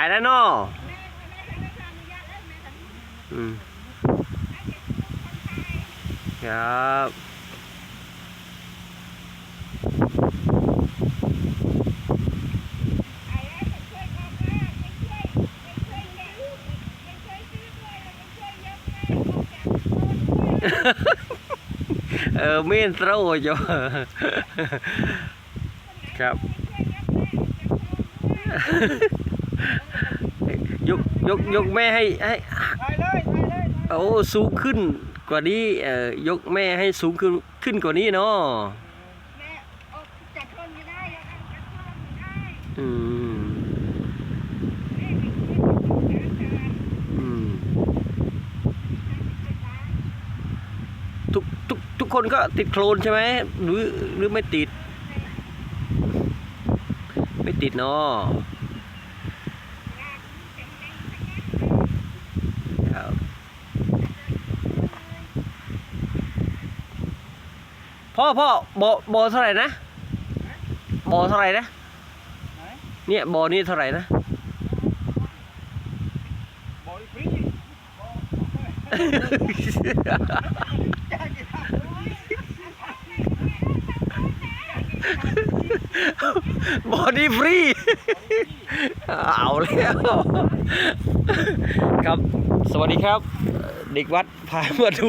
ถ่ายได้เนาะอืมครับเออเมนโตรจ้ะครับ ยกยกยกแม่ให้ให้ถ่ายเลยถ่ายเลยโอ้สูงขึ้นกว่านี้เอ่อยกแม่ให้สูงขึ้นขึ้นกว่านี้เนาะแม่อกจัดคนไม่ได้แล้วกันจัดคนไม่ได้อืมแม่ไม่คิดว่าจะจัดอืมการทุกทุกทุกคนก็ติดโคลนใช่ไหมหรือหรือไม่ติด ไม่ติดเนาะครับ พ่อพ่อบอบเท่าไหร่นะบเท่าไหร่นะเนี่ยบอนี้เท่าไหร่นะบอลฟรีบอลจ้างกี่ทำบอดี้ฟรี เอาแล้วครับ สวัสดีครับ เด็กวัดพามาดู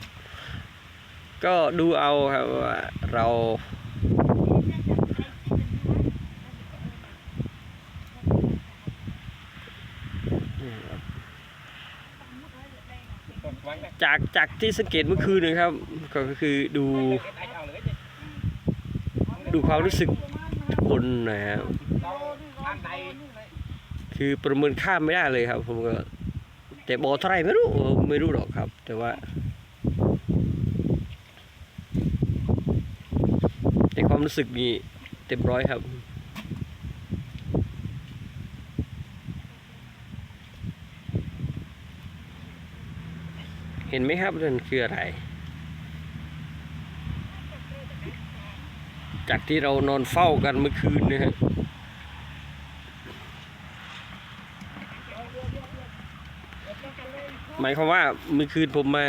ก็ดูเอาครับประมาณห้าสิบเร็วก็ดูเอาครับว่าเราจากจากที่สังเกตเมื่อคืนนะครับ ก็คือดูดูความรู้สึกทุกคนนะครับคือประเมินค่าไม่ได้เลยครับ ผมก็ แต่บอเท่าไรไม่รู้ไม่รู้หรอกครับ แต่ว่า แต่ ความรู้สึกนี่เต็มร้อยครับเห็นไหมครับนั่นคืออะไร จากที่เรานอนเฝ้ากันเมื่อคืนนะฮะหมายความว่าเมื่อคืนผมมา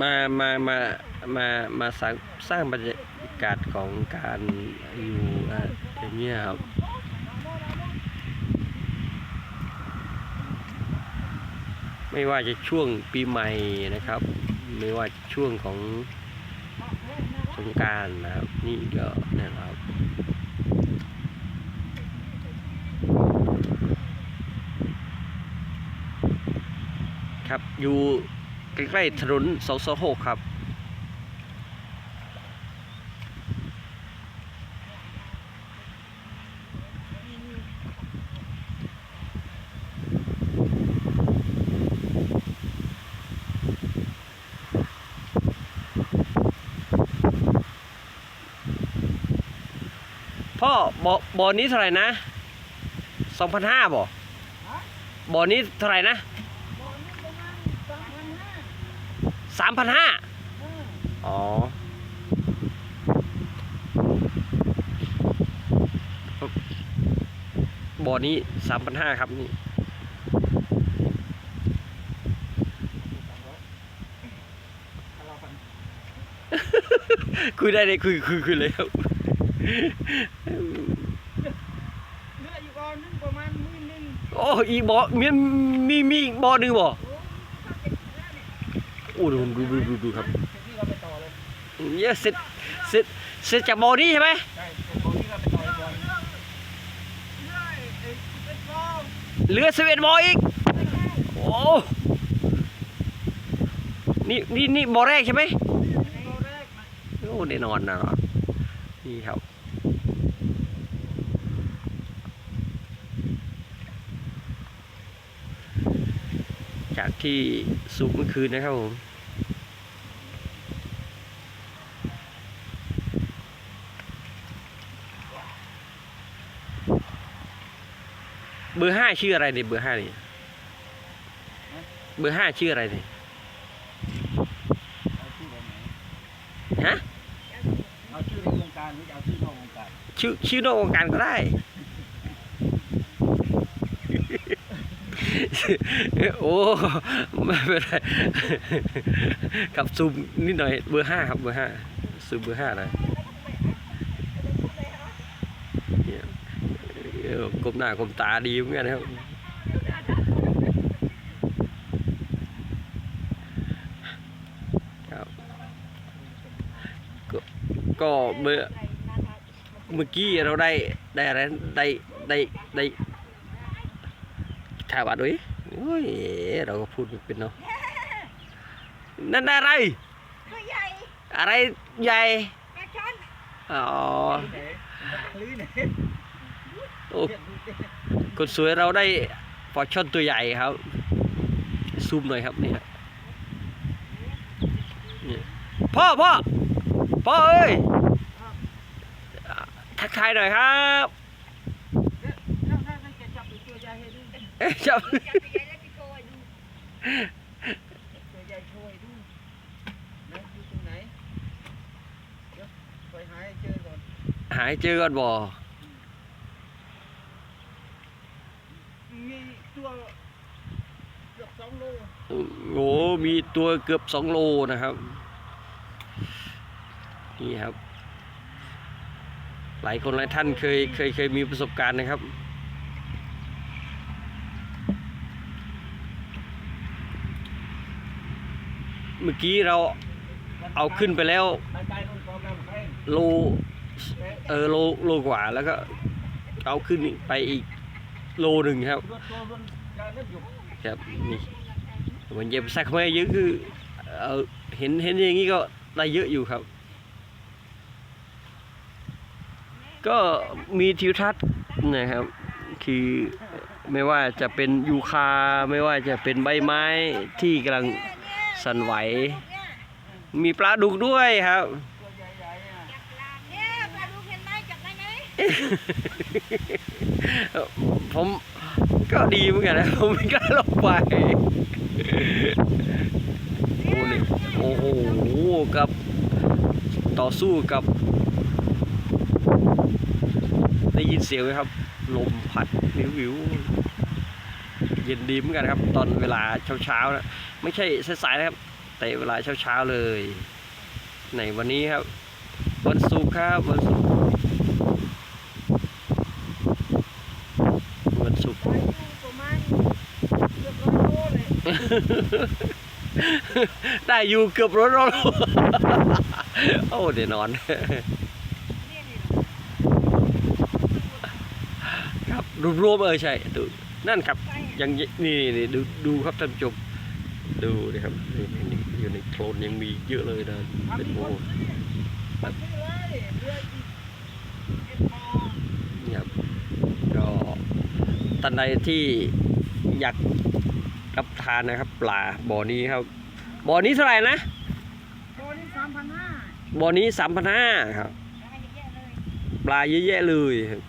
มามามา มามาสร้างสร้างบรรยากาศของการอยู่อะอย่างเงี้ยครับไม่ว่าจะช่วงปีใหม่นะครับ ไม่ว่าช่วงของสงการนะครับ นี่ก็นะครับครับอยู่ใกล้ๆถนนเสาโซโหกครับ พ่อบอบอนี้เท่าไหร่นะสองพันห้าบ่บอนี้เท่าไหร่นะสามพันห้าอ๋อบ่อนี้สามพันห้าครับนี่คุยได้เลยคุยคุยคุยเลยครับ เหลืออยู่ก่อนึงประมาณหมื่นหนึงโอ้อีบ่อมีมีมีอีกบ่อหนึ่งบ่โอ้ดูดูดูดูดูครับที่เราไปต่อเลยเนี่ยเสร็จเสร็จเสร็จจากบ่อนี้ใช่ไหมใช่บอลที่เราไปต่อบอลใช่ไอ้เป็นบอลเหลือสิบเอ็ดบ่ออีกโอ้นี่นี่นี่บ่อแรกใช่ไหมบอลแรก โอ้แน่นอนนะนี่ครับ จากที่สูบเมื่อคืนนะครับผมเบอร์ห้าชื่ออะไรเนี่ยเบอร์ห้านี่เบอร์ห้าชื่ออะไรเนี่ย เอาชื่อแบบไหน ฮะ เอาชื่อในวงการหรือจะเอาชื่อนอกวงการ ชื่อชื่อนอกวงการก็ได้ โอ้ไม่เป็นไรกับซูมนิดหน่อยเบอร์ห้าครับเบอร์ห้าซูมเบอร์ห้านะเนี่ยกลมหน้ากลมตาดีเหมือนกันครับครับ ก็ก็เมื่อ เมื่อกี้เราได้ได้อะไรได้ได้ได้ถ่ายวัดด้วยโอ้ยเราก็พูดไม่เป็นเนาะนั่นอะไรตัวใหญ่อะไรใหญ่ปลาช่อนอ๋อไหนลื้อไหนโอ้คนสวยเราได้ปลาช่อนตัวใหญ่ครับ ซูมหน่อยครับเนี่ยเนี่ยพ่อพ่อพ่อเอ้ย ทักทายหน่อยครับแล้วถ้าถ้าจะจับหญ่ให้ดูเอ๊ะจับจับตัวใหญ่แล้วไปโชว์ให้ดูตัวใหญ่ช่วยเดี๋ยวไปหาให้เจอก่อนหายเจอก่อนบ่มีตัวเกือบสองโลโอ้มีตัวเกือบสองโลนะครับ นี่ครับ หลายคนหลายท่านเคยเคยเคยมีประสบการณ์นะครับ เมื่อกี้เราเอาขึ้นไปแล้วโลเออโลโลกว่าแล้วก็เอาขึ้นไปอีกโลหนึ่งครับรถตัวมันการนั่นอยู่ครับนี่มันเย็บสักไม่เยอะคือเออเห็นเห็นอย่างนี้ก็ได้เยอะอยู่ครับ ก็มีทิวทัศน์นะครับคือไม่ว่าจะเป็นยูคาไม่ว่าจะเป็นใบไม้ที่กำลังสั่นไหว มีปลาดุกด้วยครับ ผมก็ดีเหมือนกันนะผมไม่กล้าลงไปโอ้โหกับต่อสู้กับ ได้ ยินเสียงไหมครับ ลมพัดวิววิวเย็นดีเหมือนกันครับ ตอนเวลาเช้าๆนะไม่ใช่สายๆนะครับ แต่เวลาเช้าๆเลย ในวันนี้ครับ วันศุกร์ครับวันศุกร์วันศุกร์ปลาดุกประมาณเกือบร้อยโลเลยได้อยู่เกือบร้อยโลโอ้เดี๋ยวนอนเนี่ยนี่ ครับรวมๆเออใช่ดูนั่นครับไปยังนี่นี่ดูดูครับท่านผู้ชมดูนะครับนี่นี่นี่อยู่ในโคลนยังมีเยอะเลยนะเป็นโอ้มันไม่เลยเรืออีกเอ็ดพอเนี่ยครับก็ท่านใดที่อยากรับทานนะครับ ปลาบ่อนี้ครับบ่อนี้เท่าไหร่นะตัวนี้สามพันห้าบ่อนี้สามพันห้าครับได้เยอะเลยปลาเยอะแยะเลยครับ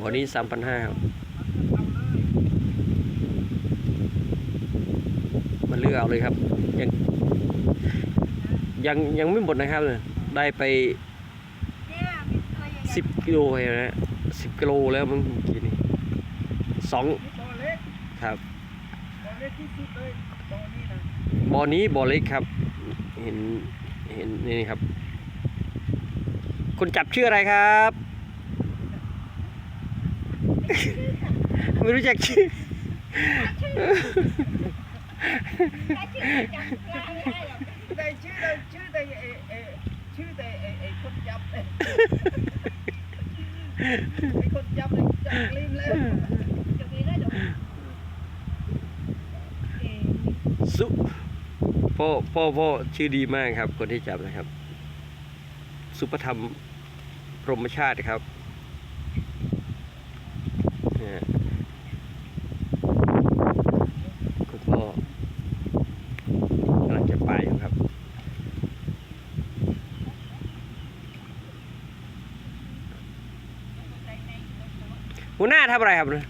บ่อนี้สามพันห้าครับมันเลือกเอาเลยครับ ยังยังยังไม่หมดนะครับเนี่ยได้ไปสิบกิโลเลยนะสิบกิโลแล้วมึงกี้นี่สองครับบ่อนี้บ่อเล็กครับ เห็นเห็นนี่ครับ คนจับชื่ออะไรครับ ไม่รู้จักชื่อได้ชื่อจับปลาไม่ชื่อได้ชื่อได้เอเอชื่อได้เออคนจับเลยไอคนจับเลยจับลิมเลยจะมีได้หรอกสุพ่อพ่อพ่อชื่อดีมากครับ คนที่จับนะครับ สุภธรรมพรหมชาติครับเนี่ย ทำ อะไรครับเนี่ย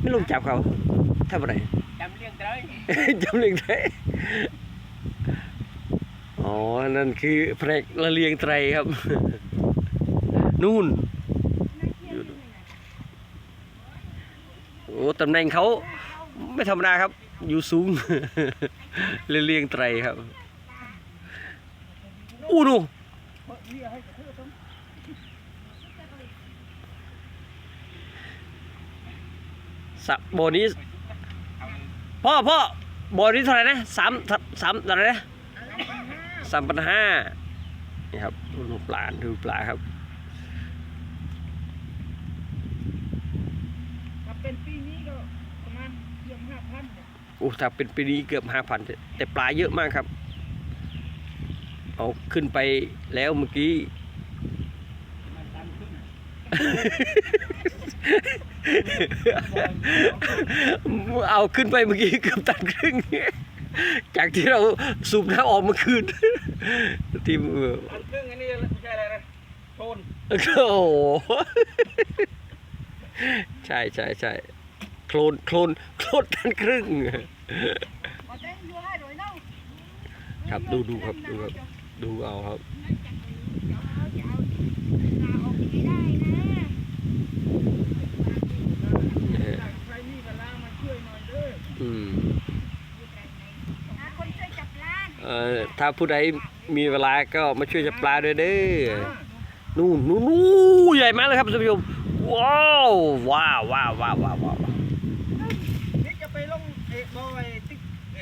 ไม่ลงจับเขาทำอะไรจำเรื่องไตรจำเลียงไตรอ๋อ นั่นคือแผนกละเลียงไตรครับ นู่นโอ้ตำแหน่งเขาไม่ธรรมดาครับ อยู่สูงละเลียงไตรครับอู้นู สะโบนี้พ่อพ่อโบนี้เท่าไหร่นะสามสามอะไรนะสามพันห้านี่ครับดูปลาดูปลาครับถ้าเป็นปีนี้ก็ประมาณเกือบห้าพันโอ้ถ้าเป็นปีนี้เกือบห้าพันแต่ปลาเยอะมากครับ เอาขึ้นไปแล้วเมื่อกี้ เอาขึ้นไปเมื่อกี้เกือบตันครึ่ง จากที่เราสูบน้ำออกเมื่อคืนที่เออตันครึ่งอันนี้ไม่ใช่อะไรนะโทนโอ้โหใช่ใช่ใช่โคลนโคลนโคลนตันครึ่งครับดูดูครับดูครับ ดูเอาครับ ใครมีกระลามาช่วยหน่อยเด้ ออืมคนช่วยจับปลาเอ่อถ้าผู้ใดมีเวลาก็มาช่วยจับปลาด้วยเด้อนู่นนู่นนู่นใหญ่มากเลยครับท่านผู้ชมว้าวว้าวว้าวว้าวว้าวว้าวนี่จะไปลงเอกบอยติ๊กเอ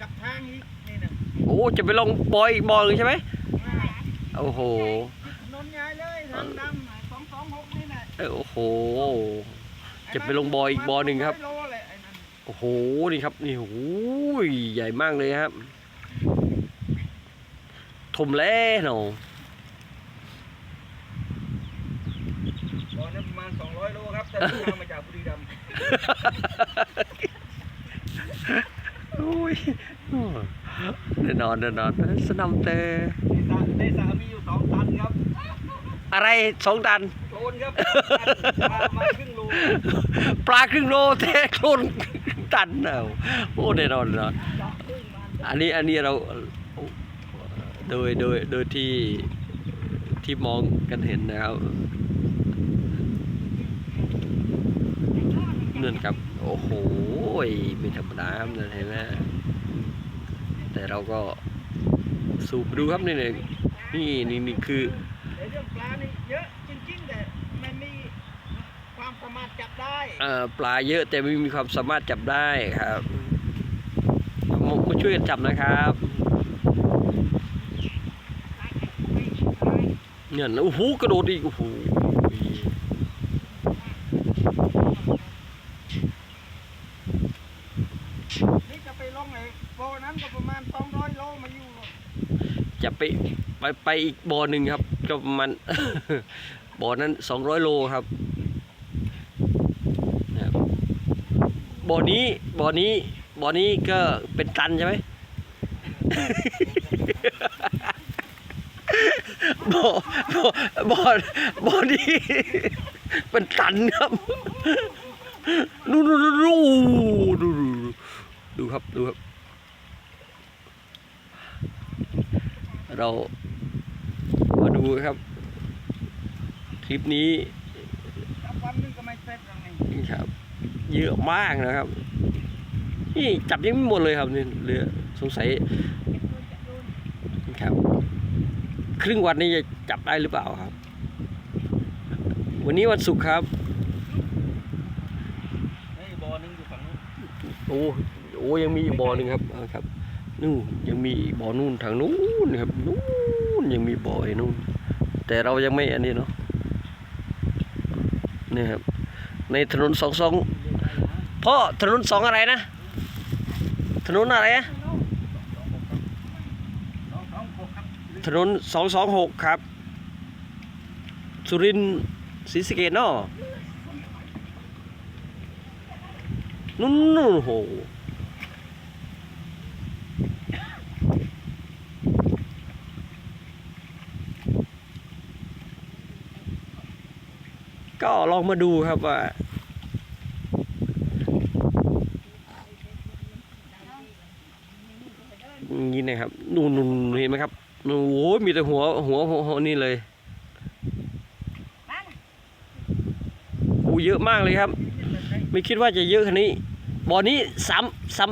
กับทางอีกนี่นะโอ้จะไปลงบอยอีกบอลหนึ่งใช่ไหมโอ้โหนนยายเลยทางดำสองสองหกนี่นะเอ้ยโอ้โห จะไปลงบอยอีกบอลหนึ่งครับ โลเลยไอ้นั่นโอ้โหนี่ครับนี่โอ้โหใหญ่มากเลยครับทมแล้วเนาะบอลนั้นประมาณ200โลครับแต่ลูกค้ามาจากบุรีรัมย์โอ้ยแน่นอนแน่นอนสนามเตอในสระในสระมีอยู่สองตันครับ อะไรสองตันโคลนครับมามาครึ่งโลปลาครึ่งโลแต่โคลนครึ่ง ตันเอาโอ้แน่นอนน่นอนอันนี้อันนี้เราโดยโดยโดยที่ที่มองกันเห็นนะครับเนื่นกับ โอ้โหไม่ธรรมดาครับนั่นเห็นไหมแต่เราก็สูบดูครับนี่นี่นี่นี่คือ ปลาเยอะแต่ไม่มีความสามารถจับได้ครับมามาช่วยกันจับนะครับเนี่ยโอ้โหกระโดดอีกโอ้โหนี่จะไปลงไหนโบนั้นก็ประมาณ200โลมาอยู่จะไปไปไปอีกบ่อหนึ่งครับก็ประมาณบ่อนั้นสองร้อยโลครับนะครับ บ่อนี้บ่อนี้บ่อนี้ก็เป็นตันใช่ไหมบ่อบ่อบ่อบ่อนี้เป็นตันครับดูดูดูดูดูดูครับดูครับ เรามาดูครับ คลิปนี้ จับวันหนึงก็ไม่เสร็จหรอกนี่ ครับ เยอะมากนะครับ นี่จับยังไม่หมดเลยครับนี่เหลือสงสัยครับ ครึ่งวันนี้จะจับได้หรือเปล่าครับ วันนี้วันศุกร์ครับเฮ้ยโบนึงอยู่ฝั่งนู้นโอ้โอ้ยังมีอีกบ่อหนึ่งครับเอาครับนู่นยังมีอีกบ่อนู่นทางนู้นครับนู้นยังมีบ่อไอ้นู่นแต่เรายังไม่อันนี้เนาะนี่ครับในถนนสองสอง พ่อถนนสองอะไรนะ ถนนอะไรนะถนนสองสองหกครับ สุรินทร์ศรีสะเกษเนาะนู่นนู่นโหก็ลองมาดูครับว่า อย่างนี้นะครับนู่นนู่นเห็นไหมครับนู่นโอ้ยมีแต่หัวหัวหัวหัวนี่เลยบ้านอูเยอะมากเลยครับ ไม่คิดว่าจะเยอะขนาดนี้บ่อนี้สามสาม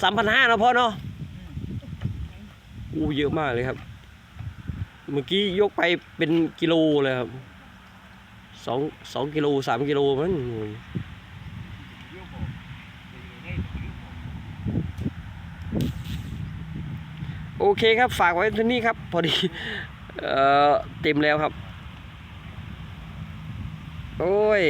สามพันห้านะพ่อเนาะอูเยอะมากเลยครับ เมื่อกี้ยกไปเป็นกิโลเลยครับสองสองกิโลสามกิโลมั้ง โอเคครับ ฝากไว้ที่นี่ครับ พอดีเอ่อเต็มแล้วครับ โอ้ย